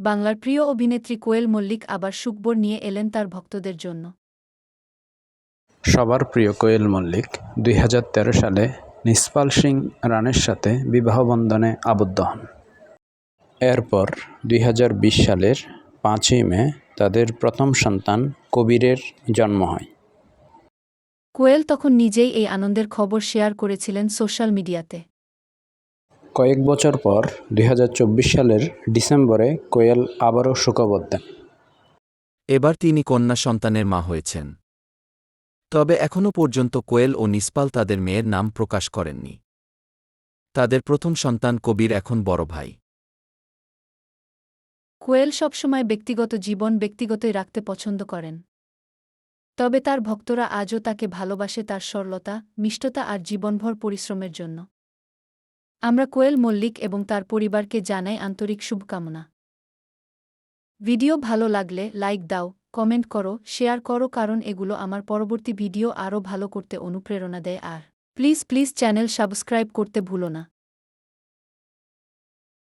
বাংলার প্রিয় অভিনেত্রী কোয়েল মল্লিক আবার সুখবর নিয়ে এলেন তার ভক্তদের জন্য। সবার প্রিয় কোয়েল মল্লিক দুই হাজার তেরো সালে নিসপাল সিং রানের সাথে বিবাহবন্ধনে আবদ্ধ হন। এরপর দুই হাজার বিশ সালের পাঁচই মে তাদের প্রথম সন্তান কবিরের জন্ম হয়। কোয়েল তখন নিজেই এই আনন্দের খবর শেয়ার করেছিলেন সোশ্যাল মিডিয়াতে। কয়েক বছর পর দু হাজার চব্বিশ সালের ডিসেম্বরে কোয়েল আবারও সুখবর দেন এবার তিনি কন্যা সন্তানের মা হয়েছেন। তবে এখনও পর্যন্ত কোয়েল ও নিসপাল তাদের মেয়ের নাম প্রকাশ করেননি। তাদের প্রথম সন্তান কবির এখন বড় ভাই। কোয়েল সবসময় ব্যক্তিগত জীবন ব্যক্তিগতই রাখতে পছন্দ করেন। তবে তার ভক্তরা আজও তাকে ভালোবাসে তার সরলতা মিষ্টতা আর জীবনভর পরিশ্রমের জন্য। আমরা কোয়েল মল্লিক এবং তার পরিবারকে জানাই আন্তরিক শুভকামনা। ভিডিও ভালো লাগলে লাইক দাও, কমেন্ট করো, শেয়ার করো কারণ এগুলো আমার পরবর্তী ভিডিও আরও ভালো করতে অনুপ্রেরণা দেয়। আর প্লিজ প্লিজ চ্যানেল সাবস্ক্রাইব করতে ভুলো না।